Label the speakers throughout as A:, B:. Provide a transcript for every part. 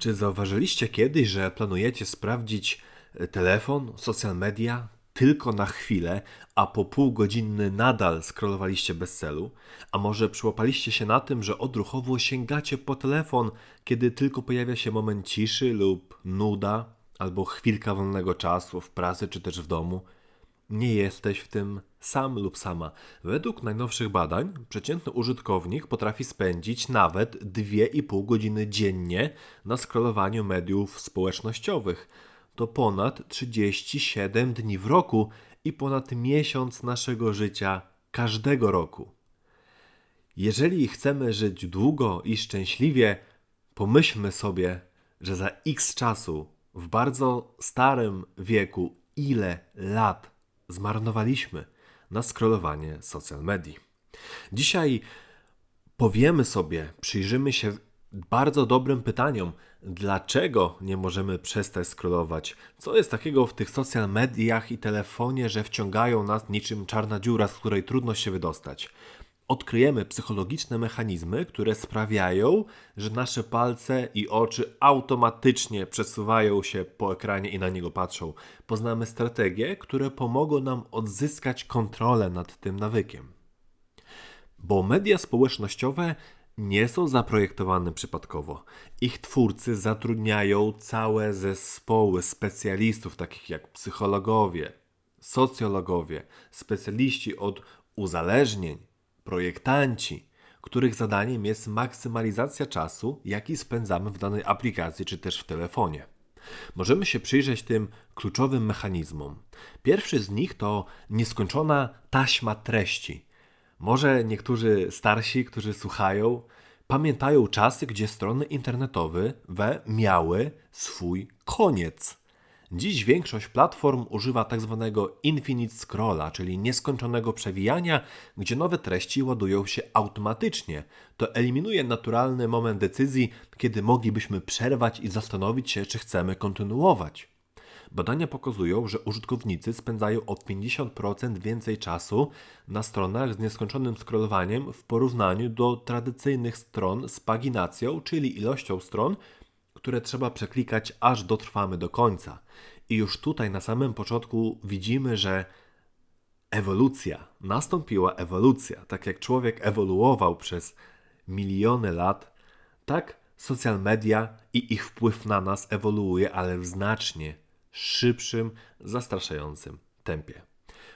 A: Czy zauważyliście kiedyś, że planujecie sprawdzić e, telefon, social media tylko na chwilę, a po pół godziny nadal scrollowaliście bez celu? A może przyłapaliście się na tym, że odruchowo sięgacie po telefon, kiedy tylko pojawia się moment ciszy lub nuda, albo chwilka wolnego czasu w pracy czy też w domu? Nie jesteś w tym sam lub sama. Według najnowszych badań przeciętny użytkownik potrafi spędzić nawet 2,5 godziny dziennie na scrollowaniu mediów społecznościowych. To ponad 37 dni w roku i ponad miesiąc naszego życia każdego roku. Jeżeli chcemy żyć długo i szczęśliwie, pomyślmy sobie, że za x czasu, w bardzo starym wieku, ile lat zmarnowaliśmy na scrollowanie social medii. Dzisiaj powiemy sobie, przyjrzymy się bardzo dobrym pytaniom, dlaczego nie możemy przestać scrollować, co jest takiego w tych social mediach i telefonie, że wciągają nas niczym czarna dziura, z której trudno się wydostać odkryjemy psychologiczne mechanizmy, które sprawiają, że nasze palce i oczy automatycznie przesuwają się po ekranie i na niego patrzą. Poznamy strategie, które pomogą nam odzyskać kontrolę nad tym nawykiem. Bo media społecznościowe nie są zaprojektowane przypadkowo. Ich twórcy zatrudniają całe zespoły specjalistów, takich jak psychologowie, socjologowie, specjaliści od uzależnień, projektanci, których zadaniem jest maksymalizacja czasu, jaki spędzamy w danej aplikacji czy też w telefonie. Możemy się przyjrzeć tym kluczowym mechanizmom. Pierwszy z nich to nieskończona taśma treści. Może niektórzy starsi, którzy słuchają, pamiętają czasy, gdzie strony internetowe miały swój koniec. Dziś większość platform używa tzw. Tak infinite scrolla, czyli nieskończonego przewijania, gdzie nowe treści ładują się automatycznie. To eliminuje naturalny moment decyzji, kiedy moglibyśmy przerwać i zastanowić się, czy chcemy kontynuować. Badania pokazują, że użytkownicy spędzają o 50% więcej czasu na stronach z nieskończonym scrollowaniem w porównaniu do tradycyjnych stron z paginacją, czyli ilością stron, które trzeba przeklikać, aż dotrwamy do końca. I już tutaj na samym początku widzimy, że ewolucja, nastąpiła ewolucja. Tak jak człowiek ewoluował przez miliony lat, tak social media i ich wpływ na nas ewoluuje, ale w znacznie szybszym, zastraszającym tempie.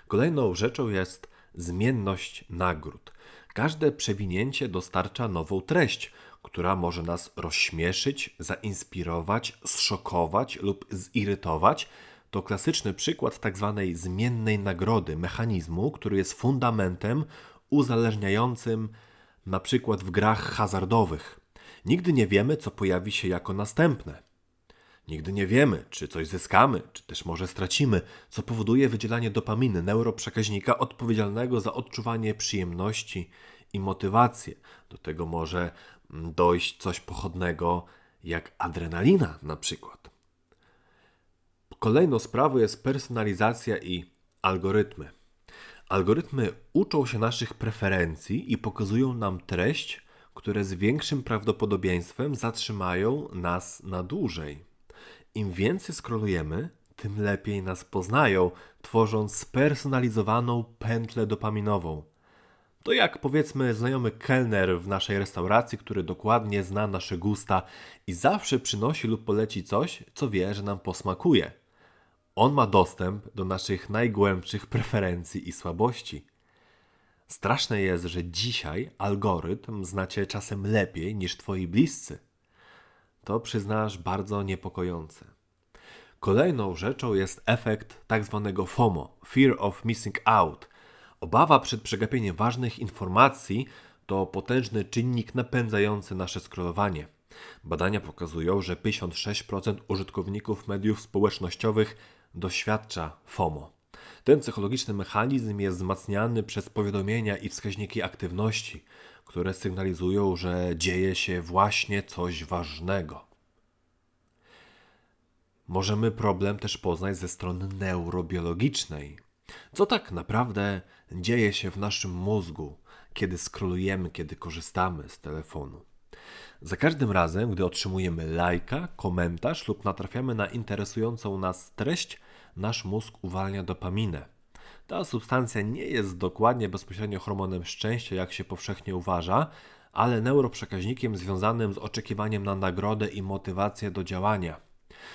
A: Kolejną rzeczą jest zmienność nagród. Każde przewinięcie dostarcza nową treść, która może nas rozśmieszyć, zainspirować, zszokować lub zirytować, to klasyczny przykład tzw. Tak zmiennej nagrody, mechanizmu, który jest fundamentem uzależniającym na przykład w grach hazardowych. Nigdy nie wiemy, co pojawi się jako następne. Nigdy nie wiemy, czy coś zyskamy, czy też może stracimy, co powoduje wydzielanie dopaminy, neuroprzekaźnika odpowiedzialnego za odczuwanie przyjemności i motywację. Do tego może dojść coś pochodnego jak adrenalina na przykład. Kolejną sprawą jest personalizacja i algorytmy. Algorytmy uczą się naszych preferencji i pokazują nam treść, które z większym prawdopodobieństwem zatrzymają nas na dłużej. Im więcej skrolujemy, tym lepiej nas poznają, tworząc spersonalizowaną pętlę dopaminową. To jak powiedzmy znajomy kelner w naszej restauracji, który dokładnie zna nasze gusta i zawsze przynosi lub poleci coś, co wie, że nam posmakuje. On ma dostęp do naszych najgłębszych preferencji i słabości. Straszne jest, że dzisiaj algorytm znacie czasem lepiej niż twoi bliscy. To przyznasz bardzo niepokojące. Kolejną rzeczą jest efekt tak zwanego FOMO Fear of Missing Out Obawa przed przegapieniem ważnych informacji to potężny czynnik napędzający nasze scrollowanie. Badania pokazują, że 56% użytkowników mediów społecznościowych doświadcza FOMO. Ten psychologiczny mechanizm jest wzmacniany przez powiadomienia i wskaźniki aktywności, które sygnalizują, że dzieje się właśnie coś ważnego. Możemy problem też poznać ze strony neurobiologicznej. Co tak naprawdę dzieje się w naszym mózgu, kiedy skrolujemy, kiedy korzystamy z telefonu? Za każdym razem, gdy otrzymujemy lajka, komentarz lub natrafiamy na interesującą nas treść, nasz mózg uwalnia dopaminę. Ta substancja nie jest dokładnie bezpośrednio hormonem szczęścia, jak się powszechnie uważa, ale neuroprzekaźnikiem związanym z oczekiwaniem na nagrodę i motywację do działania.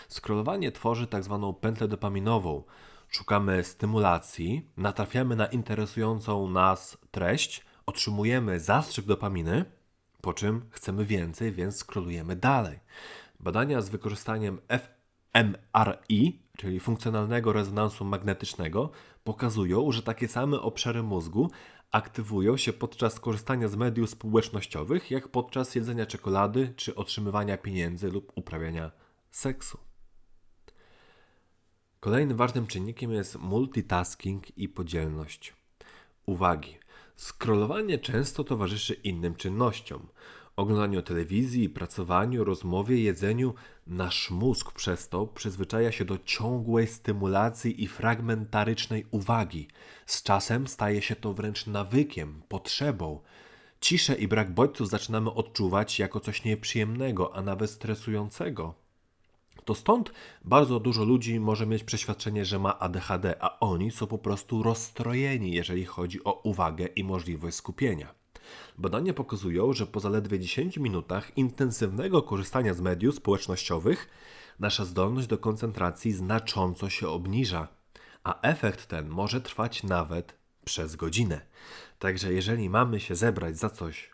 A: Skrolowanie tworzy tzw. Tak pętlę dopaminową. Szukamy stymulacji, natrafiamy na interesującą nas treść, otrzymujemy zastrzyk dopaminy, po czym chcemy więcej, więc skrolujemy dalej. Badania z wykorzystaniem fMRI, czyli funkcjonalnego rezonansu magnetycznego, pokazują, że takie same obszary mózgu aktywują się podczas korzystania z mediów społecznościowych, jak podczas jedzenia czekolady czy otrzymywania pieniędzy lub uprawiania seksu. Kolejnym ważnym czynnikiem jest multitasking i podzielność uwagi. Skrolowanie często towarzyszy innym czynnościom. Oglądaniu telewizji, pracowaniu, rozmowie, jedzeniu, nasz mózg przez to przyzwyczaja się do ciągłej stymulacji i fragmentarycznej uwagi. Z czasem staje się to wręcz nawykiem, potrzebą. Ciszę i brak bodźców zaczynamy odczuwać jako coś nieprzyjemnego, a nawet stresującego. To stąd bardzo dużo ludzi może mieć przeświadczenie, że ma ADHD, a oni są po prostu rozstrojeni, jeżeli chodzi o uwagę i możliwość skupienia. Badania pokazują, że po zaledwie 10 minutach intensywnego korzystania z mediów społecznościowych nasza zdolność do koncentracji znacząco się obniża, a efekt ten może trwać nawet przez godzinę. Także jeżeli mamy się zebrać za coś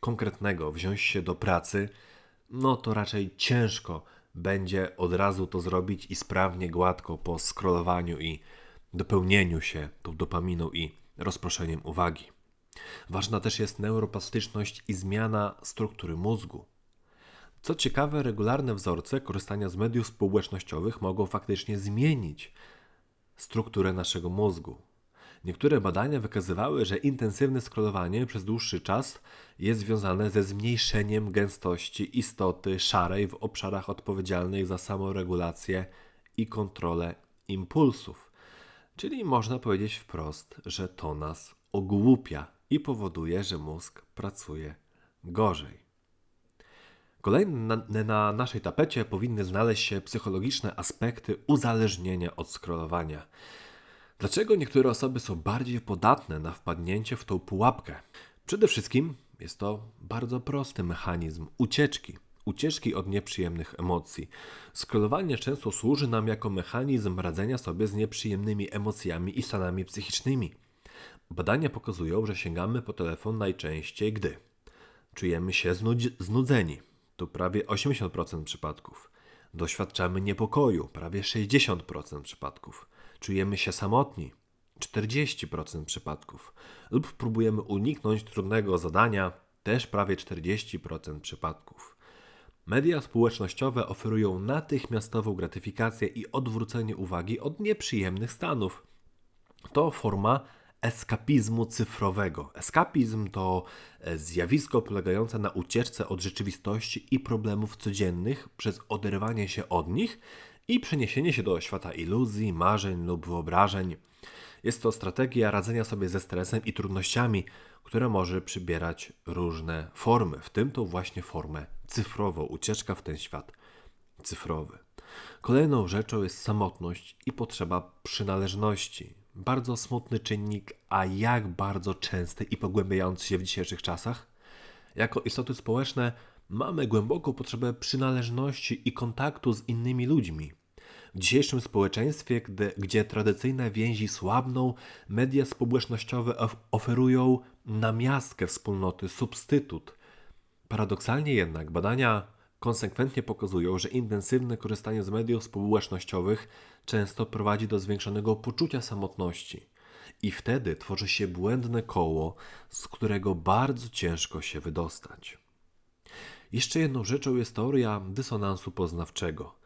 A: konkretnego, wziąć się do pracy, no to raczej ciężko będzie od razu to zrobić i sprawnie, gładko po scrollowaniu i dopełnieniu się tą dopaminą i rozproszeniem uwagi. Ważna też jest neuroplastyczność i zmiana struktury mózgu. Co ciekawe, regularne wzorce korzystania z mediów społecznościowych mogą faktycznie zmienić strukturę naszego mózgu. Niektóre badania wykazywały, że intensywne scrollowanie przez dłuższy czas jest związane ze zmniejszeniem gęstości istoty szarej w obszarach odpowiedzialnych za samoregulację i kontrolę impulsów. Czyli można powiedzieć wprost, że to nas ogłupia i powoduje, że mózg pracuje gorzej. Kolejne na, na naszej tapecie powinny znaleźć się psychologiczne aspekty uzależnienia od scrollowania. Dlaczego niektóre osoby są bardziej podatne na wpadnięcie w tą pułapkę? Przede wszystkim jest to bardzo prosty mechanizm ucieczki. Ucieczki od nieprzyjemnych emocji. Scrollowanie często służy nam jako mechanizm radzenia sobie z nieprzyjemnymi emocjami i stanami psychicznymi. Badania pokazują, że sięgamy po telefon najczęściej, gdy czujemy się znudzeni, to prawie 80% przypadków. Doświadczamy niepokoju, prawie 60% przypadków czujemy się samotni 40% przypadków, lub próbujemy uniknąć trudnego zadania też prawie 40% przypadków. Media społecznościowe oferują natychmiastową gratyfikację i odwrócenie uwagi od nieprzyjemnych stanów. To forma eskapizmu cyfrowego. Eskapizm to e, zjawisko polegające na ucieczce od rzeczywistości i problemów codziennych przez oderwanie się od nich i przeniesienie się do świata iluzji, marzeń lub wyobrażeń. Jest to strategia radzenia sobie ze stresem i trudnościami, które może przybierać różne formy, w tym tą właśnie formę cyfrową, ucieczka w ten świat cyfrowy. Kolejną rzeczą jest samotność i potrzeba przynależności. Bardzo smutny czynnik, a jak bardzo częsty i pogłębiający się w dzisiejszych czasach. Jako istoty społeczne mamy głęboką potrzebę przynależności i kontaktu z innymi ludźmi. W dzisiejszym społeczeństwie, gdy, gdzie tradycyjne więzi słabną, media społecznościowe oferują namiastkę wspólnoty, substytut. Paradoksalnie jednak badania konsekwentnie pokazują, że intensywne korzystanie z mediów społecznościowych często prowadzi do zwiększonego poczucia samotności. I wtedy tworzy się błędne koło, z którego bardzo ciężko się wydostać. Jeszcze jedną rzeczą jest teoria dysonansu poznawczego.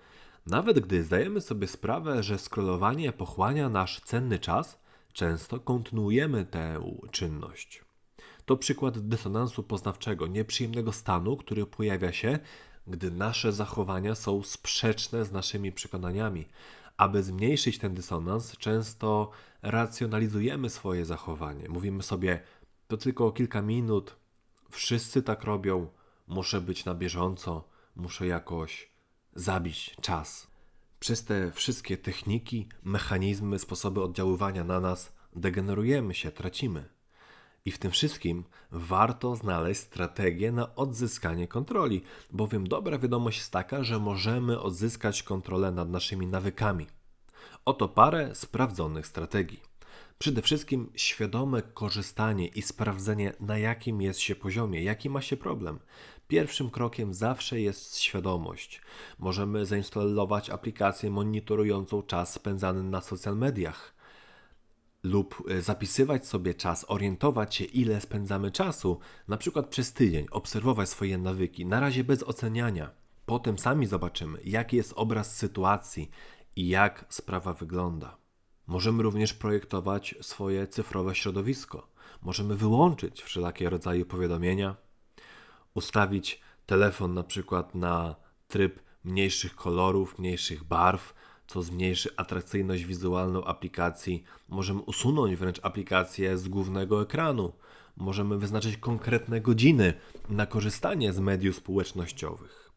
A: Nawet gdy zdajemy sobie sprawę, że scrollowanie pochłania nasz cenny czas, często kontynuujemy tę czynność. To przykład dysonansu poznawczego, nieprzyjemnego stanu, który pojawia się, gdy nasze zachowania są sprzeczne z naszymi przekonaniami. Aby zmniejszyć ten dysonans, często racjonalizujemy swoje zachowanie. Mówimy sobie, to tylko kilka minut, wszyscy tak robią, muszę być na bieżąco, muszę jakoś zabić czas. Przez te wszystkie techniki, mechanizmy, sposoby oddziaływania na nas degenerujemy się, tracimy. I w tym wszystkim warto znaleźć strategię na odzyskanie kontroli, bowiem dobra wiadomość jest taka, że możemy odzyskać kontrolę nad naszymi nawykami. Oto parę sprawdzonych strategii. Przede wszystkim świadome korzystanie i sprawdzenie, na jakim jest się poziomie, jaki ma się problem. Pierwszym krokiem zawsze jest świadomość. Możemy zainstalować aplikację monitorującą czas spędzany na social mediach lub e, zapisywać sobie czas, orientować się, ile spędzamy czasu, na przykład przez tydzień, obserwować swoje nawyki, na razie bez oceniania. Potem sami zobaczymy, jaki jest obraz sytuacji i jak sprawa wygląda. Możemy również projektować swoje cyfrowe środowisko. Możemy wyłączyć wszelakie rodzaje powiadomienia, ustawić telefon na przykład na tryb mniejszych kolorów, mniejszych barw, co zmniejszy atrakcyjność wizualną aplikacji. Możemy usunąć wręcz aplikację z głównego ekranu. Możemy wyznaczyć konkretne godziny na korzystanie z mediów społecznościowych.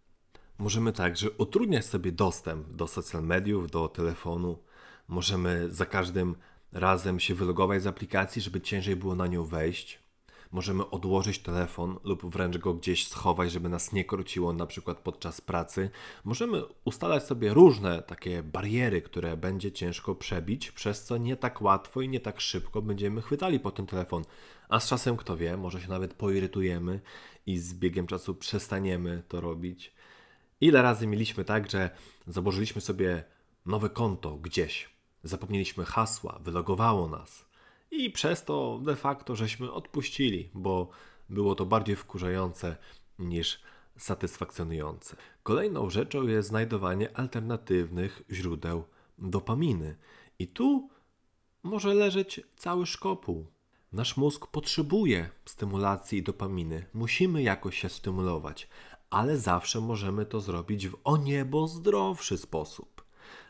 A: Możemy także utrudniać sobie dostęp do social mediów, do telefonu. Możemy za każdym razem się wylogować z aplikacji, żeby ciężej było na nią wejść. Możemy odłożyć telefon lub wręcz go gdzieś schować, żeby nas nie króciło, na przykład podczas pracy. Możemy ustalać sobie różne takie bariery, które będzie ciężko przebić, przez co nie tak łatwo i nie tak szybko będziemy chwytali po ten telefon. A z czasem, kto wie, może się nawet poirytujemy i z biegiem czasu przestaniemy to robić. Ile razy mieliśmy tak, że założyliśmy sobie nowe konto gdzieś, zapomnieliśmy hasła, wylogowało nas i przez to de facto żeśmy odpuścili, bo było to bardziej wkurzające niż satysfakcjonujące. Kolejną rzeczą jest znajdowanie alternatywnych źródeł dopaminy. I tu może leżeć cały szkopuł. Nasz mózg potrzebuje stymulacji dopaminy. Musimy jakoś się stymulować, ale zawsze możemy to zrobić w o niebo zdrowszy sposób.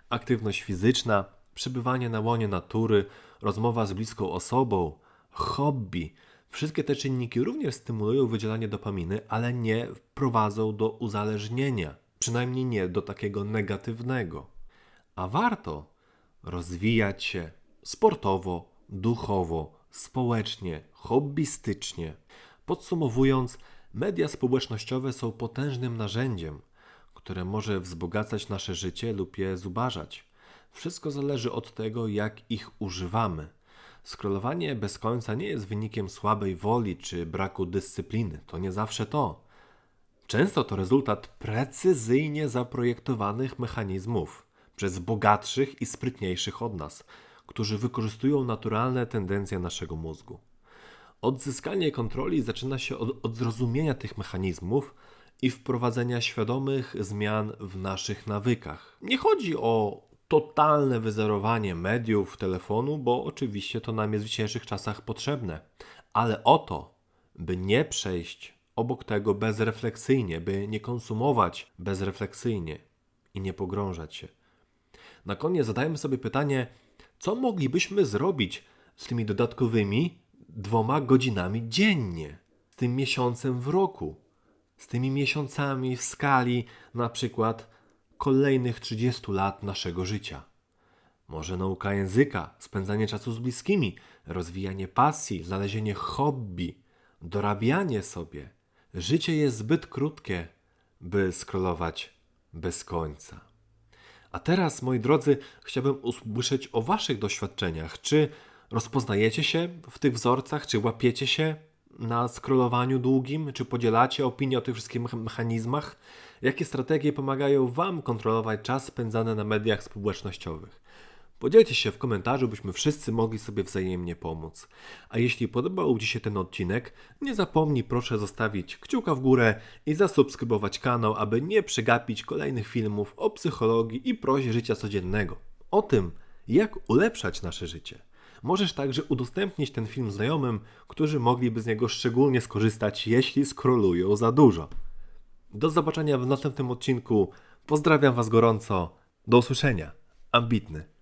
A: Aktywność fizyczna, przebywanie na łonie natury, rozmowa z bliską osobą, hobby. Wszystkie te czynniki również stymulują wydzielanie dopaminy, ale nie prowadzą do uzależnienia, przynajmniej nie do takiego negatywnego. A warto rozwijać się sportowo, duchowo, społecznie, hobbystycznie. Podsumowując, media społecznościowe są potężnym narzędziem, które może wzbogacać nasze życie lub je zubażać. Wszystko zależy od tego, jak ich używamy. Skrolowanie bez końca nie jest wynikiem słabej woli czy braku dyscypliny. To nie zawsze to. Często to rezultat precyzyjnie zaprojektowanych mechanizmów przez bogatszych i sprytniejszych od nas, którzy wykorzystują naturalne tendencje naszego mózgu. Odzyskanie kontroli zaczyna się od, od zrozumienia tych mechanizmów i wprowadzenia świadomych zmian w naszych nawykach. Nie chodzi o totalne wyzerowanie mediów, telefonu, bo oczywiście to nam jest w dzisiejszych czasach potrzebne. Ale o to, by nie przejść obok tego bezrefleksyjnie, by nie konsumować bezrefleksyjnie i nie pogrążać się. Na koniec zadajmy sobie pytanie, co moglibyśmy zrobić z tymi dodatkowymi dwoma godzinami dziennie, z tym miesiącem w roku, z tymi miesiącami w skali na przykład kolejnych 30 lat naszego życia. Może nauka języka, spędzanie czasu z bliskimi, rozwijanie pasji, znalezienie hobby, dorabianie sobie. Życie jest zbyt krótkie, by skrolować bez końca. A teraz, moi drodzy, chciałbym usłyszeć o Waszych doświadczeniach. Czy rozpoznajecie się w tych wzorcach, czy łapiecie się na scrollowaniu długim? Czy podzielacie opinię o tych wszystkich mechanizmach? Jakie strategie pomagają Wam kontrolować czas spędzany na mediach społecznościowych? Podzielcie się w komentarzu, byśmy wszyscy mogli sobie wzajemnie pomóc. A jeśli podobał Ci się ten odcinek, nie zapomnij proszę zostawić kciuka w górę i zasubskrybować kanał, aby nie przegapić kolejnych filmów o psychologii i prozie życia codziennego. O tym, jak ulepszać nasze życie. Możesz także udostępnić ten film znajomym, którzy mogliby z niego szczególnie skorzystać, jeśli skrolują za dużo. Do zobaczenia w następnym odcinku. Pozdrawiam Was gorąco. Do usłyszenia. Ambitny.